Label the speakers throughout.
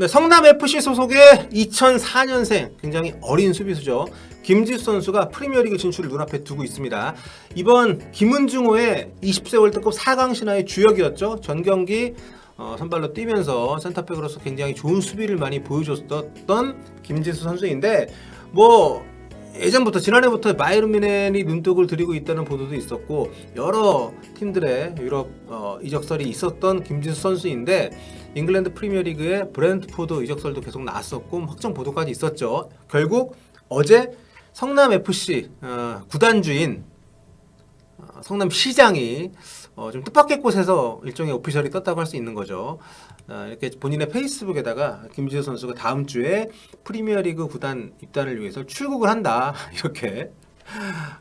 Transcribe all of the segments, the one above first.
Speaker 1: 네, 성남 FC 소속의 2004년생 굉장히 어린 수비수죠. 김지수 선수가 프리미어리그 진출을 눈앞에 두고 있습니다. 이번 김은중호의 20세 월드컵 4강 신화의 주역이었죠. 전 경기 어, 선발로 뛰면서 센터백으로서 굉장히 좋은 수비를 많이 보여줬던 김지수 선수인데 뭐 예전부터 지난해부터 바이에른 뮌헨이 눈독을 들이고 있다는 보도도 있었고 여러 팀들의 유럽 어, 이적설이 있었던 김진수 선수인데 잉글랜드 프리미어리그의 브랜트포드 이적설도 계속 나왔었고 확정 보도까지 있었죠. 결국 어제 성남 FC 어, 구단주인 어, 성남 시장이 어, 좀 뜻밖의 곳에서 일종의 오피셜이 떴다고 할 수 있는 거죠. 어, 이렇게 본인의 페이스북에다가 김지수 선수가 다음 주에 프리미어리그 구단 입단을 위해서 출국을 한다 이렇게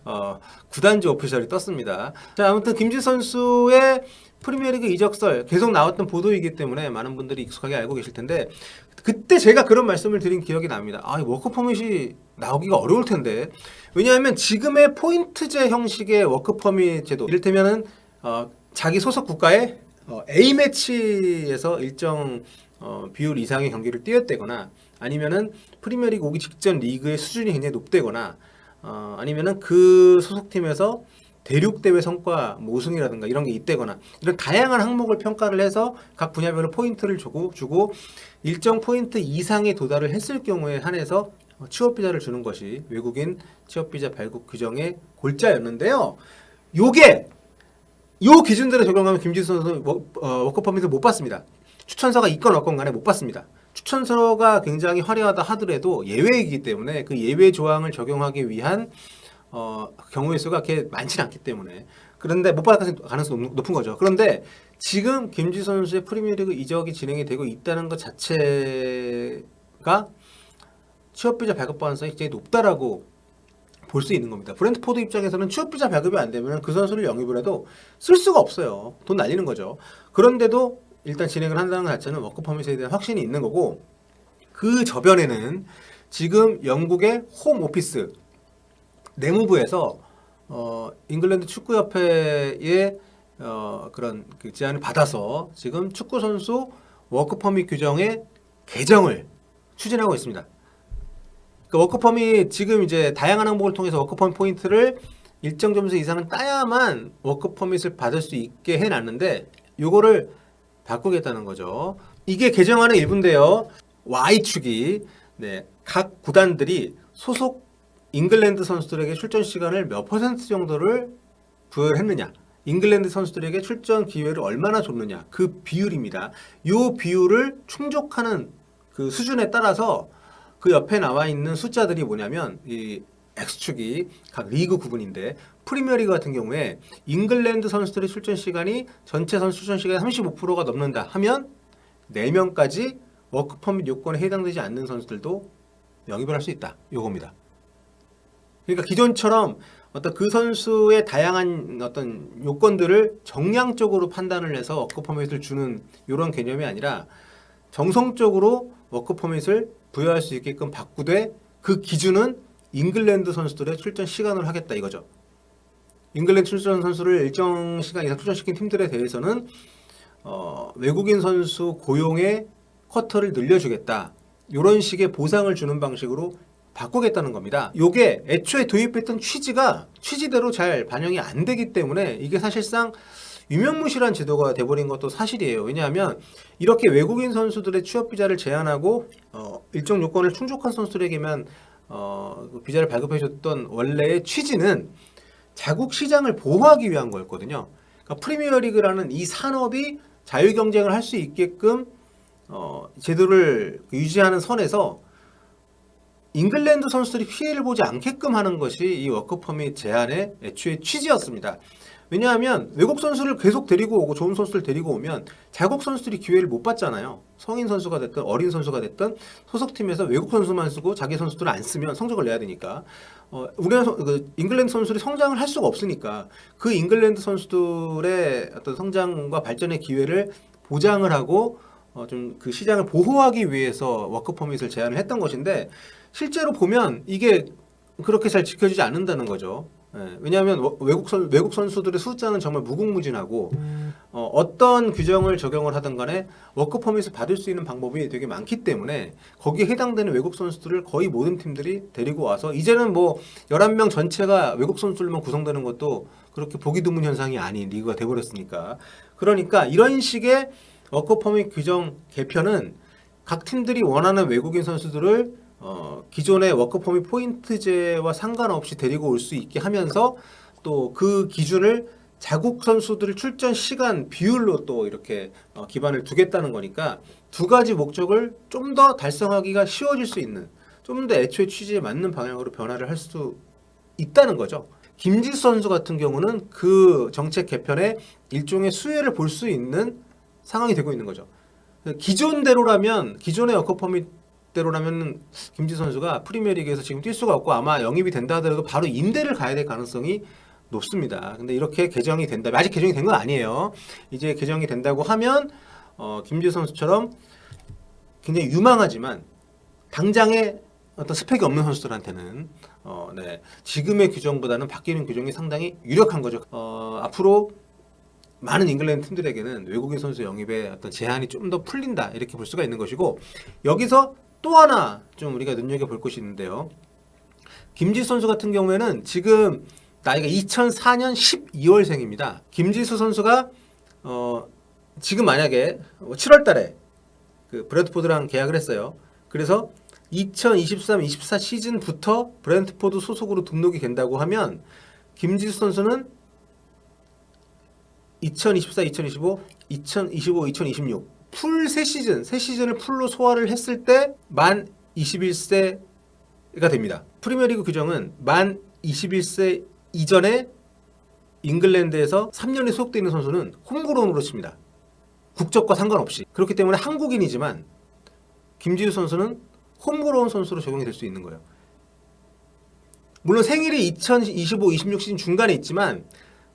Speaker 1: 어, 구단주 오피셜이 떴습니다. 자 아무튼 김지수 선수의 프리미어리그 이적설 계속 나왔던 보도이기 때문에 많은 분들이 익숙하게 알고 계실 텐데 그때 제가 그런 말씀을 드린 기억이 납니다. 아, 이 워크 퍼밋이 나오기가 어려울 텐데. 왜냐하면 지금의 포인트제 형식의 워크 퍼밋 제도, 이를테면은 어, 자기 소속 국가의 어, A 매치에서 일정 어, 비율 이상의 경기를 뛰었대거나 아니면은 프리미어리그 오기 직전 리그의 수준이 굉장히 높대거나 어, 아니면은 그 소속팀에서 대륙 대회 성과 뭐 우승이라든가 이런 게 있대거나 이런 다양한 항목을 평가를 해서 각 분야별로 포인트를 주고 주고 일정 포인트 이상에 도달을 했을 경우에 한해서 어, 취업 비자를 주는 것이 외국인 취업 비자 발급 규정의 골자였는데요. 요게 요 기준대로 적용하면 김지수 선수 워, 어, 워크 퍼밋을 못 받습니다. 추천서가 있건 없건 간에 못 받습니다. 추천서가 굉장히 화려하다 하더라도 예외이기 때문에 그 예외 조항을 적용하기 위한 어, 경우의 수가 그렇게 많지는 않기 때문에 그런데 못 받을 가능성이 높- 높은 거죠. 그런데 지금 김지 선수의 프리미어리그 이적이 진행이 되고 있다는 것 자체가 취업비자 발급 가능성이 굉장히 높다라고 볼 수 있는 겁니다. 브랜트포드 입장에서는 취업비자 발급이 안 되면 그 선수를 영입을 해도 쓸 수가 없어요. 돈 날리는 거죠. 그런데도 일단 진행을 한다는 것 자체는 워크 퍼밋에 대한 확신이 있는 거고 그 저변에는 지금 영국의 홈 오피스 내무부에서 어, 잉글랜드 축구협회의 어, 그런 그 제안을 받아서 지금 축구 선수 워크 퍼밋 규정의 개정을 추진하고 있습니다. 그 워크 퍼밋 지금 이제 다양한 항목을 통해서 워크 퍼밋 포인트를 일정 점수 이상은 따야만 워크 퍼밋을 받을 수 있게 해놨는데 요거를 바꾸겠다는 거죠. 이게 개정안의 일부인데요. Y축이 네, 각 구단들이 소속 잉글랜드 선수들에게 출전 시간을 몇 퍼센트 정도를 부여했느냐. 잉글랜드 선수들에게 출전 기회를 얼마나 줬느냐. 그 비율입니다. 이 비율을 충족하는 그 수준에 따라서 그 옆에 나와 있는 숫자들이 뭐냐면 이 X축이 각 리그 구분인데 프리미어리그 같은 경우에 잉글랜드 선수들의 출전 시간이 전체 선수 출전 시간의 35%가 넘는다 하면 4명까지 워크 퍼밋 요건에 해당되지 않는 선수들도 영입을 할 수 있다. 요겁니다. 그러니까 기존처럼 어떤 그 선수의 다양한 어떤 요건들을 정량적으로 판단을 해서 워크 퍼밋을 주는 이런 개념이 아니라 정성적으로 워크 퍼밋을 부여할 수 있게끔 바꾸되 그 기준은 잉글랜드 선수들의 출전 시간으로 하겠다 이거죠. 잉글랜드 출전 선수를 일정 시간 이상 출전시킨 팀들에 대해서는 어, 외국인 선수 고용의 쿼터를 늘려주겠다. 이런 식의 보상을 주는 방식으로 바꾸겠다는 겁니다. 요게 애초에 도입했던 취지가 취지대로 잘 반영이 안 되기 때문에 이게 사실상 유명무실한 제도가 돼버린 것도 사실이에요. 왜냐하면 이렇게 외국인 선수들의 취업 비자를 제한하고 어, 일정 요건을 충족한 선수들에게만 어, 그 비자를 발급해줬던 원래의 취지는 자국 시장을 보호하기 위한 거였거든요. 그러니까 프리미어리그라는 이 산업이 자유 경쟁을 할 수 있게끔 어, 제도를 유지하는 선에서 잉글랜드 선수들이 피해를 보지 않게끔 하는 것이 이 워크 퍼밋 제한의 애초의 취지였습니다. 왜냐하면 외국 선수를 계속 데리고 오고 좋은 선수를 데리고 오면 자국 선수들이 기회를 못 받잖아요. 성인 선수가 됐든 어린 선수가 됐든 소속팀에서 외국 선수만 쓰고 자기 선수들을 안 쓰면 성적을 내야 되니까 어, 우리나라 선- 그 잉글랜드 선수들이 성장을 할 수가 없으니까 그 잉글랜드 선수들의 어떤 성장과 발전의 기회를 보장을 하고 어, 좀 그 시장을 보호하기 위해서 워크 퍼밋을 제안을 했던 것인데 실제로 보면 이게 그렇게 잘 지켜지지 않는다는 거죠. 예, 왜냐하면 워- 외국 선 외국 선수들의 숫자는 정말 무궁무진하고 어, 어떤 규정을 적용을 하든 간에 워크 퍼밋을 받을 수 있는 방법이 되게 많기 때문에 거기에 해당되는 외국 선수들을 거의 모든 팀들이 데리고 와서 이제는 뭐 11명 전체가 외국 선수들만 구성되는 것도 그렇게 보기 드문 현상이 아닌 리그가 돼버렸으니까. 그러니까 이런 식의 워크 퍼밋 규정 개편은 각 팀들이 원하는 외국인 선수들을 어, 기존의 워크 퍼밋 포인트제와 상관없이 데리고 올 수 있게 하면서 또 그 기준을 자국 선수들 출전 시간 비율로 또 이렇게 어, 기반을 두겠다는 거니까 두 가지 목적을 좀 더 달성하기가 쉬워질 수 있는 좀 더 애초에 취지에 맞는 방향으로 변화를 할 수 있다는 거죠. 김지수 선수 같은 경우는 그 정책 개편에 일종의 수혜를 볼 수 있는 상황이 되고 있는 거죠. 기존대로라면 기존의 퍼밋 대로라면 김지 선수가 프리미어리그에서 지금 뛸 수가 없고 아마 영입이 된다 하더라도 바로 임대를 가야 될 가능성이 높습니다. 근데 이렇게 개정이 된다. 아직 개정이 된 건 아니에요. 이제 개정이 된다고 하면 어, 김지 선수처럼 굉장히 유망하지만 당장에 어떤 스펙이 없는 선수들한테는 어, 네. 지금의 규정보다는 바뀌는 규정이 상당히 유력한 거죠. 어, 앞으로 많은 잉글랜드 팀들에게는 외국인 선수 영입에 어떤 제한이 좀 더 풀린다 이렇게 볼 수가 있는 것이고 여기서 또 하나 좀 우리가 눈여겨 볼 것이 있는데요. 김지수 선수 같은 경우에는 지금 나이가 2004년 12월생입니다. 김지수 선수가 어 지금 만약에 7월 달에 그 브랜트포드랑 계약을 했어요. 그래서 2023-24 시즌부터 브랜트포드 소속으로 등록이 된다고 하면 김지수 선수는 2024, 2025, 2025, 2026 풀세 시즌, 세 시즌을 풀로 소화를 했을 때 만 21세가 됩니다. 프리미어리그 규정은 만 21세 이전에 잉글랜드에서 3년이 소속되어 있는 선수는 홈그로운으로 칩니다. 국적과 상관없이. 그렇기 때문에 한국인이지만 김지우 선수는 홈그로운 선수로 적용이 될 수 있는 거예요. 물론 생일이 2025, 26 시즌 중간에 있지만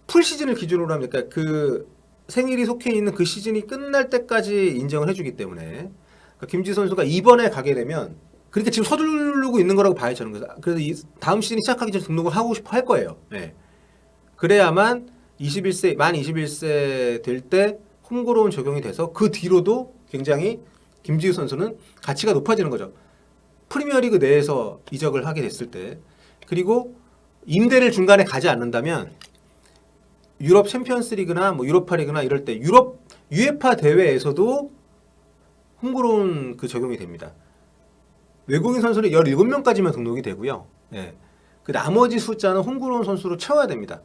Speaker 1: 풀 시즌을 기준으로 하면 그러니까 그 생일이 속해 있는 그 시즌이 끝날 때까지 인정을 해주기 때문에 그러니까 김지 선수가 이번에 가게 되면 그러니까 지금 서두르고 있는 거라고 봐요 저는 그래서 그래서 이 다음 시즌이 시작하기 전에 등록을 하고 싶어 할 거예요. 네. 그래야만 21세 만 21세 될 때 홈그로운 적용이 돼서 그 뒤로도 굉장히 김지우 선수는 가치가 높아지는 거죠. 프리미어리그 내에서 이적을 하게 됐을 때 그리고 임대를 중간에 가지 않는다면 유럽 챔피언스리그나 뭐 유로파리그나 이럴 때 유럽 유에파 대회에서도 홈그로운 그 적용이 됩니다. 외국인 선수는 17명까지만 등록이 되고요. 예. 그 나머지 숫자는 홈그로운 선수로 채워야 됩니다.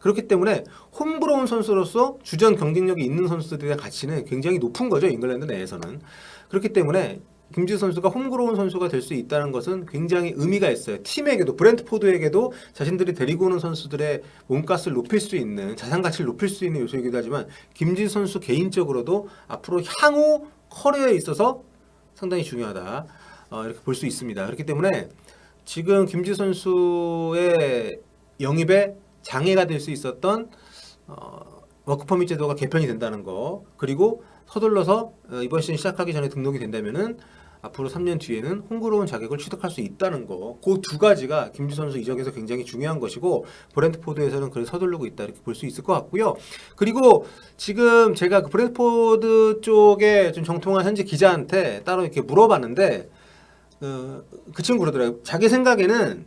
Speaker 1: 그렇기 때문에 홈그로운 선수로서 주전 경쟁력이 있는 선수들의 가치는 굉장히 높은 거죠. 잉글랜드 내에서는. 그렇기 때문에 김지수 선수가 홈그로운 선수가 될 수 있다는 것은 굉장히 의미가 있어요. 팀에게도 브랜트포드에게도 자신들이 데리고 오는 선수들의 몸값을 높일 수 있는 자산 가치를 높일 수 있는 요소이기도 하지만 김지수 선수 개인적으로도 앞으로 향후 커리어에 있어서 상당히 중요하다. 어, 이렇게 볼 수 있습니다. 그렇기 때문에 지금 김지수 선수의 영입에 장애가 될 수 있었던 어, 워크퍼밋 제도가 개편이 된다는 거 그리고 서둘러서 어, 이번 시즌 시작하기 전에 등록이 된다면은 앞으로 3년 뒤에는 홍그로운 자격을 취득할 수 있다는 거. 그 두 가지가 김지 선수 이적에서 굉장히 중요한 것이고 브랜트포드에서는 그래 서두르고 있다 이렇게 볼 수 있을 것 같고요. 그리고 지금 제가 그 브랜트포드 쪽에 좀 정통한 현지 기자한테 따로 이렇게 물어봤는데 어, 그 친구 그러더라고요. 자기 생각에는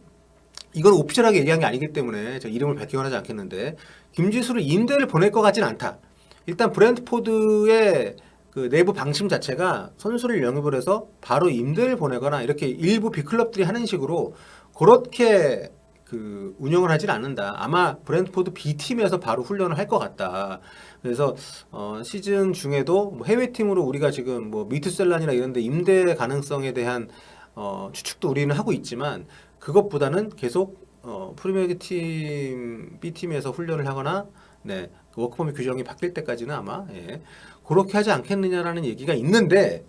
Speaker 1: 이건 오피셜하게 얘기한 게 아니기 때문에 제가 이름을 밝히긴 하지 않겠는데 김지수를 임대를 보낼 것 같진 않다. 일단 브랜트포드의 그 내부 방침 자체가 선수를 영입을 해서 바로 임대를 보내거나 이렇게 일부 빅클럽들이 하는 식으로 그렇게 그 운영을 하질 않는다. 아마 브랜트포드 B 팀에서 바로 훈련을 할 것 같다. 그래서 어, 시즌 중에도 뭐 해외 팀으로 우리가 지금 뭐 미트셀란이나 이런 데 임대 가능성에 대한 어, 추측도 우리는 하고 있지만 그것보다는 계속 어, 프리미어리그 팀 B 팀에서 훈련을 하거나 네, 그 워크퍼밋 규정이 바뀔 때까지는 아마 예, 그렇게 하지 않겠느냐라는 얘기가 있는데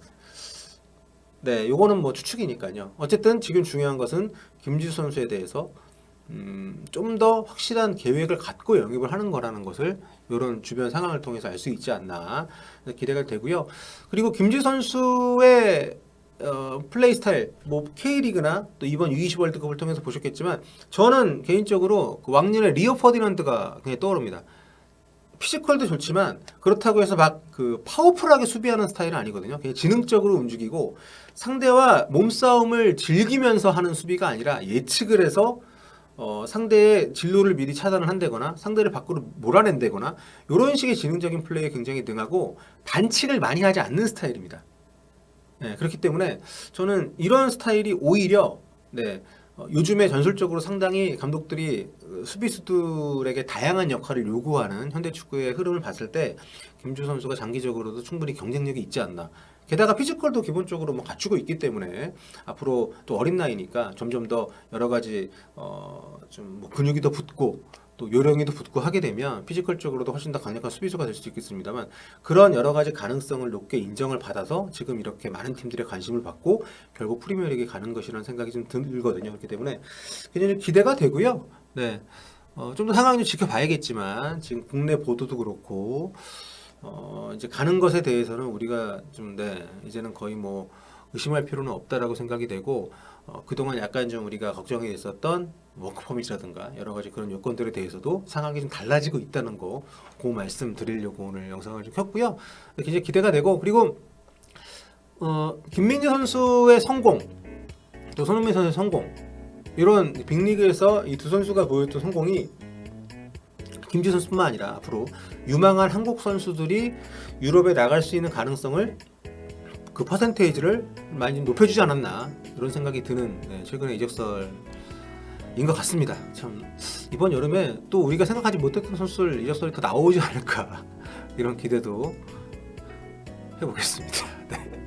Speaker 1: 네, 요거는 뭐 추측이니까요. 어쨌든 지금 중요한 것은 김지수 선수에 대해서 음, 좀 더 확실한 계획을 갖고 영입을 하는 거라는 것을 이런 주변 상황을 통해서 알 수 있지 않나 기대가 되고요. 그리고 김지수 선수의 어, 플레이 스타일 뭐 K리그나 또 이번 U20 월드컵을 통해서 보셨겠지만 저는 개인적으로 그 왕년의 리오 퍼디넌드가 그냥 떠오릅니다. 피지컬도 좋지만 그렇다고 해서 막 그 파워풀하게 수비하는 스타일은 아니거든요. 그냥 지능적으로 움직이고 상대와 몸싸움을 즐기면서 하는 수비가 아니라 예측을 해서 어, 상대의 진로를 미리 차단을 한다거나 상대를 밖으로 몰아낸다거나 이런 식의 지능적인 플레이에 굉장히 능하고 반칙을 많이 하지 않는 스타일입니다. 네, 그렇기 때문에 저는 이런 스타일이 오히려 네, 어, 요즘에 전술적으로 상당히 감독들이 어, 수비수들에게 다양한 역할을 요구하는 현대 축구의 흐름을 봤을 때 김주 선수가 장기적으로도 충분히 경쟁력이 있지 않나. 게다가 피지컬도 기본적으로 뭐 갖추고 있기 때문에 앞으로 또 어린 나이니까 점점 더 여러 가지 어좀뭐 근육이 더 붙고 또 요령이 더 붙고 하게 되면 피지컬적으로도 훨씬 더 강력한 수비수가 될 수도 있겠습니다만 그런 여러 가지 가능성을 높게 인정을 받아서 지금 이렇게 많은 팀들의 관심을 받고 결국 프리미어리그에 가는 것이라는 생각이 좀 들거든요. 그렇기 때문에 굉장히 기대가 되고요. 네. 어, 좀 더 상황 좀 지켜봐야겠지만 지금 국내 보도도 그렇고 어, 이제 가는 것에 대해서는 우리가 좀 네, 이제는 거의 뭐 의심할 필요는 없다라고 생각이 되고 어, 그동안 약간 좀 우리가 걱정이 됐었던 워크퍼밋이라든가 여러 가지 그런 요건들에 대해서도 상황이 좀 달라지고 있다는 거, 그 말씀 드리려고 오늘 영상을 좀 켰고요. 굉장히 기대가 되고 그리고 어, 김민재 선수의 성공, 또 손흥민 선수의 성공 이런 빅리그에서 이 두 선수가 보였던 성공이 김지 선수뿐만 아니라 앞으로 유망한 한국 선수들이 유럽에 나갈 수 있는 가능성을 그 퍼센테이지를 많이 좀 높여주지 않았나 이런 생각이 드는 네, 최근의 이적설인 것 같습니다. 참 이번 여름에 또 우리가 생각하지 못했던 선수들 이적설이 더 나오지 않을까 이런 기대도 해보겠습니다. 네.